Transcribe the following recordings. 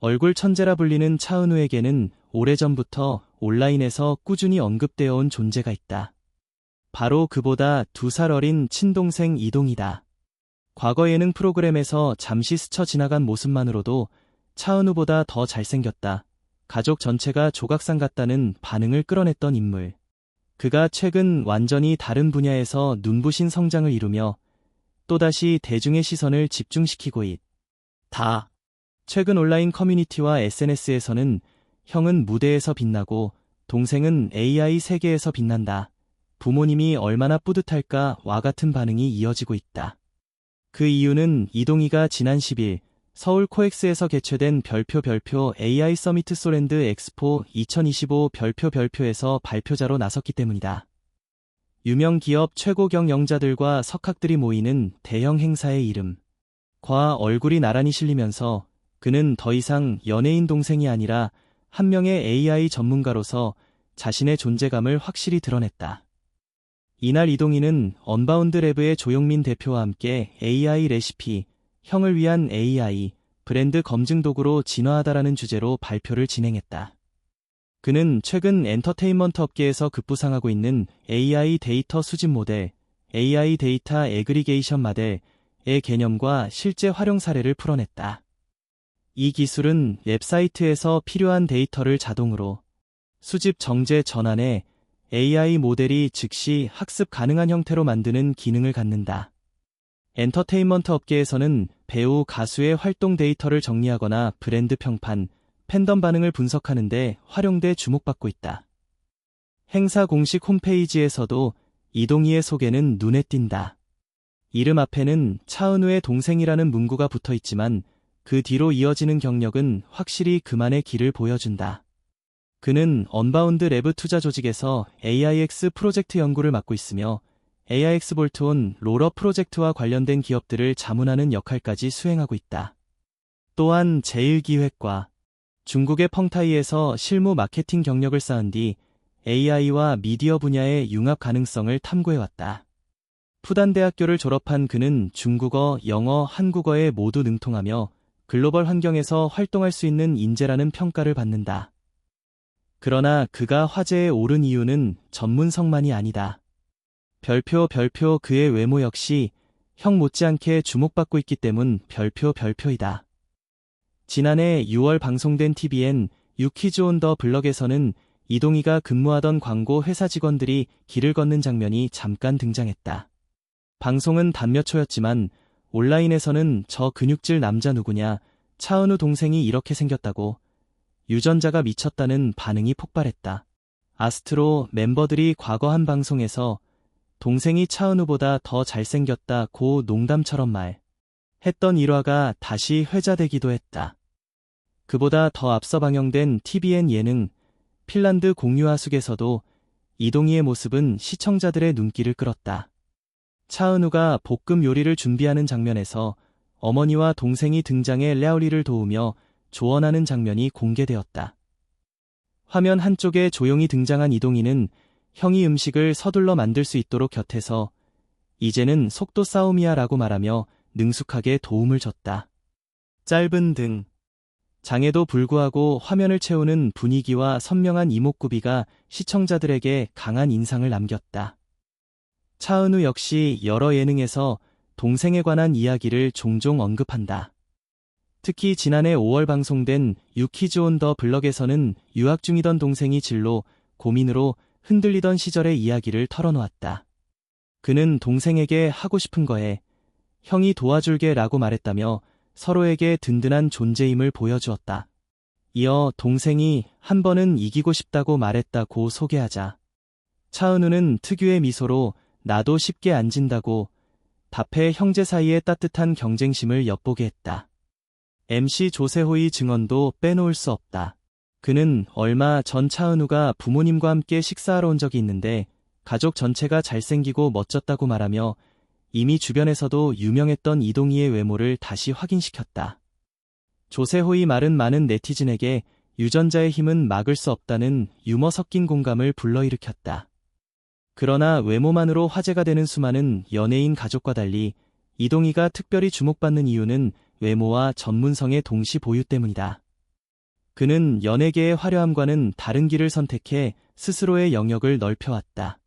얼굴 천재라 불리는 차은우에게는 오래전부터 온라인에서 꾸준히 언급되어 온 존재가 있다. 바로 그보다 두 살 어린 친동생 이동이다. 과거 예능 프로그램에서 잠시 스쳐 지나간 모습만으로도 차은우보다 더 잘생겼다. 가족 전체가 조각상 같다는 반응을 끌어냈던 인물. 그가 최근 완전히 다른 분야에서 눈부신 성장을 이루며 또다시 대중의 시선을 집중시키고 있다. 최근 온라인 커뮤니티와 SNS에서는 형은 무대에서 빛나고 동생은 AI 세계에서 빛난다. 부모님이 얼마나 뿌듯할까 와 같은 반응이 이어지고 있다. 그 이유는 이동희가 지난 10일 서울 코엑스에서 개최된 별표 별표 AI 서미트 소랜드 엑스포 2025 별표 별표에서 발표자로 나섰기 때문이다. 유명 기업 최고 경영자들과 석학들이 모이는 대형 행사의 이름. 과 얼굴이 나란히 실리면서 그는 더 이상 연예인 동생이 아니라 한 명의 AI 전문가로서 자신의 존재감을 확실히 드러냈다. 이날 이동희는 언바운드 랩의 조용민 대표와 함께 AI 레시피, 형을 위한 AI, 브랜드 검증 도구로 진화하다라는 주제로 발표를 진행했다. 그는 최근 엔터테인먼트 업계에서 급부상하고 있는 AI 데이터 수집 모델, AI 데이터 에그리게이션 마델의 개념과 실제 활용 사례를 풀어냈다. 이 기술은 웹사이트에서 필요한 데이터를 자동으로 수집 정제 전환해 AI 모델이 즉시 학습 가능한 형태로 만드는 기능을 갖는다. 엔터테인먼트 업계에서는 배우, 가수의 활동 데이터를 정리하거나 브랜드 평판, 팬덤 반응을 분석하는데 활용돼 주목받고 있다. 행사 공식 홈페이지에서도 이동희의 소개는 눈에 띈다. 이름 앞에는 차은우의 동생이라는 문구가 붙어 있지만 그 뒤로 이어지는 경력은 확실히 그만의 길을 보여준다. 그는 언바운드 레브 투자 조직에서 AIX 프로젝트 연구를 맡고 있으며 AIX 볼트온 로러 프로젝트와 관련된 기업들을 자문하는 역할까지 수행하고 있다. 또한 제1기획과 중국의 펑타이에서 실무 마케팅 경력을 쌓은 뒤 AI와 미디어 분야의 융합 가능성을 탐구해왔다. 푸단대학교를 졸업한 그는 중국어, 영어, 한국어에 모두 능통하며 글로벌 환경에서 활동할 수 있는 인재라는 평가를 받는다. 그러나 그가 화제에 오른 이유는 전문성만이 아니다. 별표 별표 그의 외모 역시 형 못지않게 주목받고 있기 때문 별표 별표이다. 지난해 6월 방송된 TVN 유키즈 온 더 블럭에서는 이동희가 근무하던 광고 회사 직원들이 길을 걷는 장면이 잠깐 등장했다. 방송은 단몇 초였지만 온라인에서는 저 근육질 남자 누구냐, 차은우 동생이 이렇게 생겼다고 유전자가 미쳤다는 반응이 폭발했다. 아스트로 멤버들이 과거 한 방송에서 동생이 차은우보다 더 잘생겼다 고 농담처럼 말 했던 일화가 다시 회자되기도 했다. 그보다 더 앞서 방영된 TVN 예능 핀란드 공유하숙에서도 이동희의 모습은 시청자들의 눈길을 끌었다. 차은우가 볶음 요리를 준비하는 장면에서 어머니와 동생이 등장해 랴오리를 도우며 조언하는 장면이 공개되었다. 화면 한쪽에 조용히 등장한 이동희는 형이 음식을 서둘러 만들 수 있도록 곁에서 이제는 속도 싸움이야 라고 말하며 능숙하게 도움을 줬다. 짧은 등. 장에도 불구하고 화면을 채우는 분위기와 선명한 이목구비가 시청자들에게 강한 인상을 남겼다. 차은우 역시 여러 예능에서 동생에 관한 이야기를 종종 언급한다. 특히 지난해 5월 방송된 유키즈 온 더 블럭에서는 유학 중이던 동생이 진로, 고민으로 흔들리던 시절의 이야기를 털어놓았다. 그는 동생에게 하고 싶은 거에 형이 도와줄게 라고 말했다며 서로에게 든든한 존재임을 보여주었다. 이어 동생이 한 번은 이기고 싶다고 말했다고 소개하자. 차은우는 특유의 미소로 나도 쉽게 안 진다고 답해 형제 사이의 따뜻한 경쟁심을 엿보게 했다. MC 조세호의 증언도 빼놓을 수 없다. 그는 얼마 전 차은우가 부모님과 함께 식사하러 온 적이 있는데 가족 전체가 잘생기고 멋졌다고 말하며 이미 주변에서도 유명했던 이동희의 외모를 다시 확인시켰다. 조세호의 말은 많은 네티즌에게 유전자의 힘은 막을 수 없다는 유머 섞인 공감을 불러일으켰다. 그러나 외모만으로 화제가 되는 수많은 연예인 가족과 달리 이동희가 특별히 주목받는 이유는 외모와 전문성의 동시 보유 때문이다. 그는 연예계의 화려함과는 다른 길을 선택해 스스로의 영역을 넓혀왔다.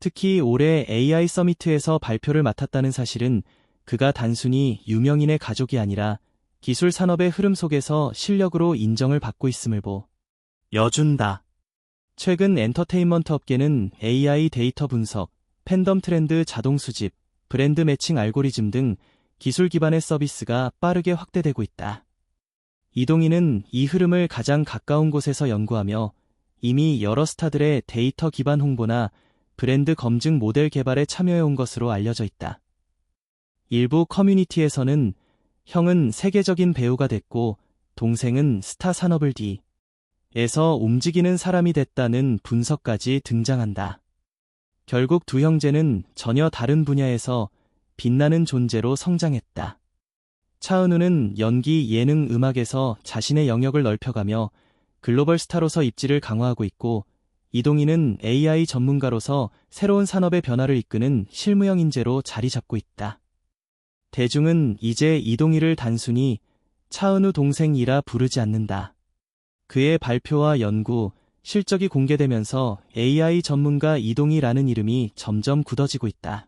특히 올해 AI 서미트에서 발표를 맡았다는 사실은 그가 단순히 유명인의 가족이 아니라 기술 산업의 흐름 속에서 실력으로 인정을 받고 있음을 보 여준다. 최근 엔터테인먼트 업계는 AI 데이터 분석, 팬덤 트렌드 자동 수집, 브랜드 매칭 알고리즘 등 기술 기반의 서비스가 빠르게 확대되고 있다. 이동희는 이 흐름을 가장 가까운 곳에서 연구하며 이미 여러 스타들의 데이터 기반 홍보나 브랜드 검증 모델 개발에 참여해온 것으로 알려져 있다. 일부 커뮤니티에서는 형은 세계적인 배우가 됐고 동생은 스타 산업을 뒤 에서 움직이는 사람이 됐다는 분석까지 등장한다. 결국 두 형제는 전혀 다른 분야에서 빛나는 존재로 성장했다. 차은우는 연기, 예능, 음악에서 자신의 영역을 넓혀가며 글로벌 스타로서 입지를 강화하고 있고 이동희는 AI 전문가로서 새로운 산업의 변화를 이끄는 실무형 인재로 자리 잡고 있다. 대중은 이제 이동희를 단순히 차은우 동생이라 부르지 않는다. 그의 발표와 연구, 실적이 공개되면서 AI 전문가 이동희라는 이름이 점점 굳어지고 있다.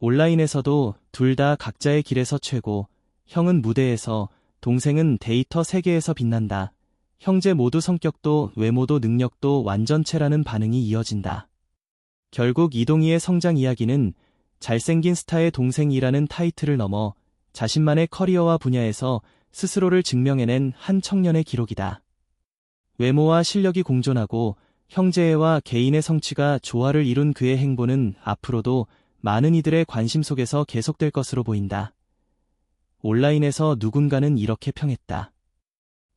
온라인에서도 둘 다 각자의 길에서 최고, 형은 무대에서, 동생은 데이터 세계에서 빛난다. 형제 모두 성격도 외모도 능력도 완전체라는 반응이 이어진다. 결국 이동희의 성장 이야기는 잘생긴 스타의 동생이라는 타이틀을 넘어 자신만의 커리어와 분야에서 스스로를 증명해낸 한 청년의 기록이다. 외모와 실력이 공존하고 형제와 개인의 성취가 조화를 이룬 그의 행보는 앞으로도 많은 이들의 관심 속에서 계속될 것으로 보인다. 온라인에서 누군가는 이렇게 평했다.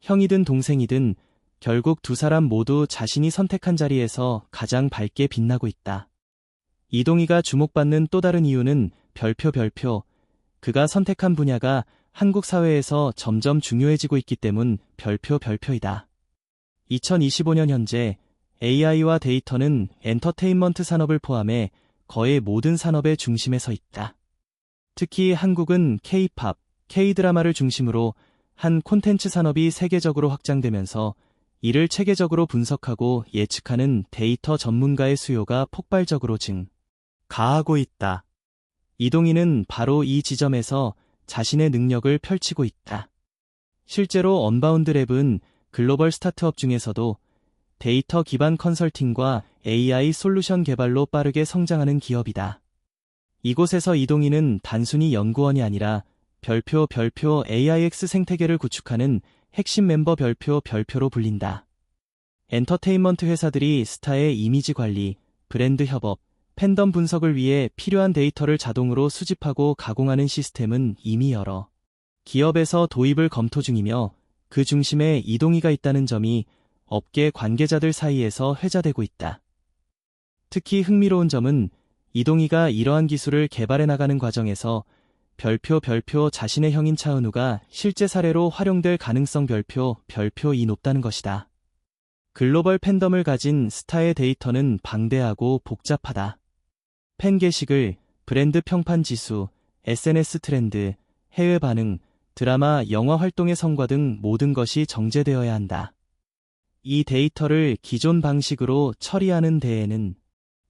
형이든 동생이든 결국 두 사람 모두 자신이 선택한 자리에서 가장 밝게 빛나고 있다. 이동희가 주목받는 또 다른 이유는 별표 별표, 그가 선택한 분야가 한국 사회에서 점점 중요해지고 있기 때문 별표 별표이다. 2025년 현재 AI와 데이터는 엔터테인먼트 산업을 포함해 거의 모든 산업의 중심에 서 있다. 특히 한국은 K-팝, K-드라마를 중심으로 한 콘텐츠 산업이 세계적으로 확장되면서 이를 체계적으로 분석하고 예측하는 데이터 전문가의 수요가 폭발적으로 증. 가하고 있다. 이동희는 바로 이 지점에서 자신의 능력을 펼치고 있다. 실제로 언바운드 랩은 글로벌 스타트업 중에서도 데이터 기반 컨설팅과 AI 솔루션 개발로 빠르게 성장하는 기업이다. 이곳에서 이동희는 단순히 연구원이 아니라 별표 별표 AIX 생태계를 구축하는 핵심 멤버 별표 별표로 불린다. 엔터테인먼트 회사들이 스타의 이미지 관리, 브랜드 협업, 팬덤 분석을 위해 필요한 데이터를 자동으로 수집하고 가공하는 시스템은 이미 여러 기업에서 도입을 검토 중이며 그 중심에 이동희가 있다는 점이 업계 관계자들 사이에서 회자되고 있다. 특히 흥미로운 점은 이동희가 이러한 기술을 개발해 나가는 과정에서 별표 별표 자신의 형인 차은우가 실제 사례로 활용될 가능성 별표 별표이 높다는 것이다. 글로벌 팬덤을 가진 스타의 데이터는 방대하고 복잡하다. 팬 게시글, 브랜드 평판 지수, SNS 트렌드, 해외 반응, 드라마, 영화 활동의 성과 등 모든 것이 정제되어야 한다. 이 데이터를 기존 방식으로 처리하는 데에는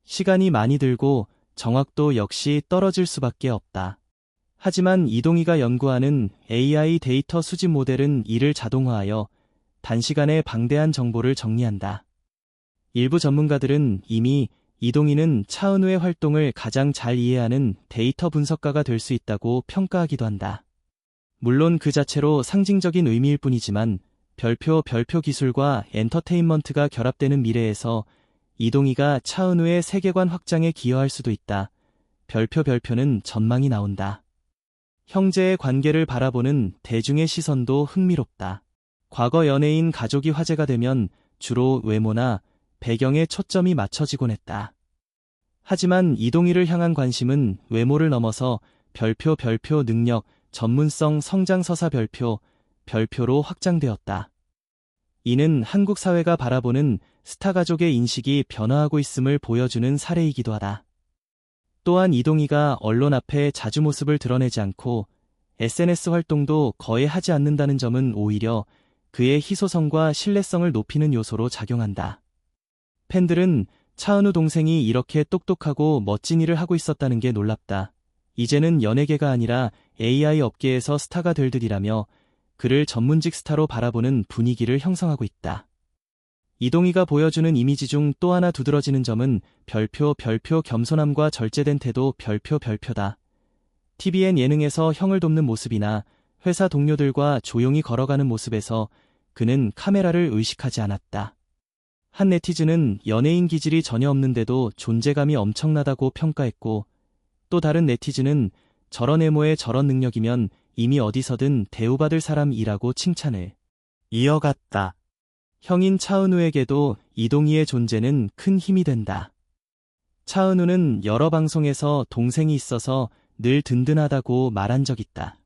시간이 많이 들고 정확도 역시 떨어질 수밖에 없다. 하지만 이동희가 연구하는 AI 데이터 수집 모델은 이를 자동화하여 단시간에 방대한 정보를 정리한다. 일부 전문가들은 이미 이동희는 차은우의 활동을 가장 잘 이해하는 데이터 분석가가 될 수 있다고 평가하기도 한다. 물론 그 자체로 상징적인 의미일 뿐이지만 별표 별표 기술과 엔터테인먼트가 결합되는 미래에서 이동희가 차은우의 세계관 확장에 기여할 수도 있다. 별표 별표는 전망이 나온다. 형제의 관계를 바라보는 대중의 시선도 흥미롭다. 과거 연예인 가족이 화제가 되면 주로 외모나 배경에 초점이 맞춰지곤 했다. 하지만 이동희를 향한 관심은 외모를 넘어서 별표 별표 능력, 전문성 성장서사 별표, 별표로 확장되었다. 이는 한국 사회가 바라보는 스타 가족의 인식이 변화하고 있음을 보여주는 사례이기도 하다. 또한 이동희가 언론 앞에 자주 모습을 드러내지 않고 SNS 활동도 거의 하지 않는다는 점은 오히려 그의 희소성과 신뢰성을 높이는 요소로 작용한다. 팬들은 차은우 동생이 이렇게 똑똑하고 멋진 일을 하고 있었다는 게 놀랍다. 이제는 연예계가 아니라 AI 업계에서 스타가 될 듯이라며 그를 전문직 스타로 바라보는 분위기를 형성하고 있다. 이동희가 보여주는 이미지 중 또 하나 두드러지는 점은 별표 별표 겸손함과 절제된 태도 별표 별표다. TVN 예능에서 형을 돕는 모습이나 회사 동료들과 조용히 걸어가는 모습에서 그는 카메라를 의식하지 않았다. 한 네티즌은 연예인 기질이 전혀 없는데도 존재감이 엄청나다고 평가했고 또 다른 네티즌은 저런 외모에 저런 능력이면 이미 어디서든 대우받을 사람이라고 칭찬을 이어갔다. 형인 차은우에게도 이동희의 존재는 큰 힘이 된다. 차은우는 여러 방송에서 동생이 있어서 늘 든든하다고 말한 적 있다.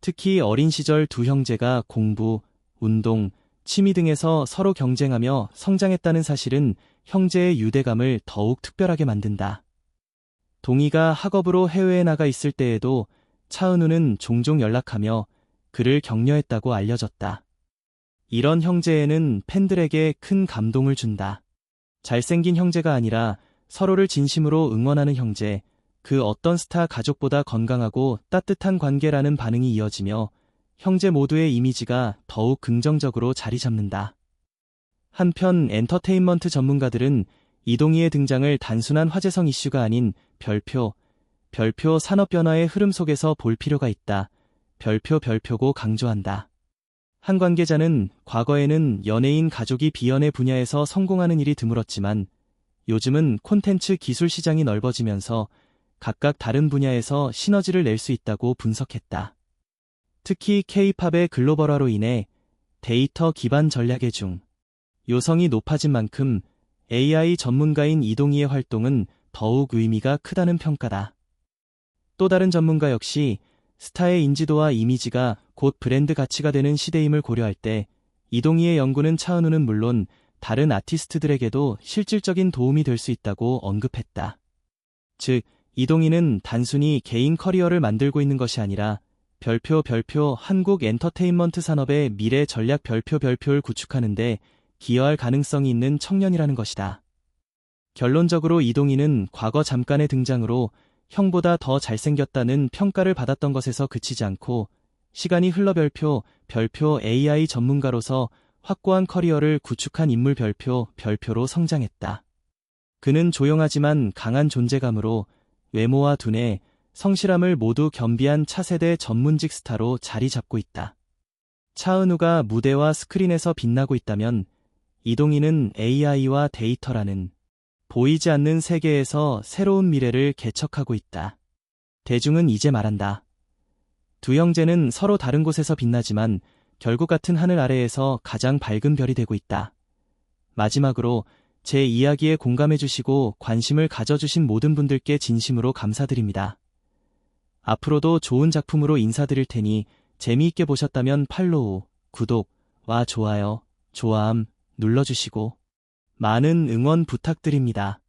특히 어린 시절 두 형제가 공부, 운동, 취미 등에서 서로 경쟁하며 성장했다는 사실은 형제의 유대감을 더욱 특별하게 만든다. 동희가 학업으로 해외에 나가 있을 때에도 차은우는 종종 연락하며 그를 격려했다고 알려졌다. 이런 형제에는 팬들에게 큰 감동을 준다. 잘생긴 형제가 아니라 서로를 진심으로 응원하는 형제, 그 어떤 스타 가족보다 건강하고 따뜻한 관계라는 반응이 이어지며 형제 모두의 이미지가 더욱 긍정적으로 자리 잡는다. 한편 엔터테인먼트 전문가들은 이동희의 등장을 단순한 화제성 이슈가 아닌 별표, 별표 산업 변화의 흐름 속에서 볼 필요가 있다. 별표 별표고 강조한다. 한 관계자는 과거에는 연예인 가족이 비연의 분야에서 성공하는 일이 드물었지만 요즘은 콘텐츠 기술 시장이 넓어지면서 각각 다른 분야에서 시너지를 낼 수 있다고 분석했다. 특히 K-팝의 글로벌화로 인해 데이터 기반 전략의 중 요성이 높아진 만큼 AI 전문가인 이동희의 활동은 더욱 의미가 크다는 평가다. 또 다른 전문가 역시 스타의 인지도와 이미지가 곧 브랜드 가치가 되는 시대임을 고려할 때 이동희의 연구는 차은우는 물론 다른 아티스트들에게도 실질적인 도움이 될 수 있다고 언급했다. 즉, 이동희는 단순히 개인 커리어를 만들고 있는 것이 아니라 별표 별표 한국 엔터테인먼트 산업의 미래 전략 별표 별표를 구축하는데 기여할 가능성이 있는 청년이라는 것이다. 결론적으로 이동희는 과거 잠깐의 등장으로 형보다 더 잘생겼다는 평가를 받았던 것에서 그치지 않고 시간이 흘러 별표, 별표 AI 전문가로서 확고한 커리어를 구축한 인물 별표, 별표로 성장했다. 그는 조용하지만 강한 존재감으로 외모와 두뇌, 성실함을 모두 겸비한 차세대 전문직 스타로 자리 잡고 있다. 차은우가 무대와 스크린에서 빛나고 있다면 이동희는 AI와 데이터라는 보이지 않는 세계에서 새로운 미래를 개척하고 있다. 대중은 이제 말한다. 두 형제는 서로 다른 곳에서 빛나지만 결국 같은 하늘 아래에서 가장 밝은 별이 되고 있다. 마지막으로 제 이야기에 공감해 주시고 관심을 가져주신 모든 분들께 진심으로 감사드립니다. 앞으로도 좋은 작품으로 인사드릴 테니 재미있게 보셨다면 팔로우, 구독과 좋아요, 좋아함 눌러주시고 많은 응원 부탁드립니다.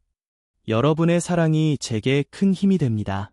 여러분의 사랑이 제게 큰 힘이 됩니다.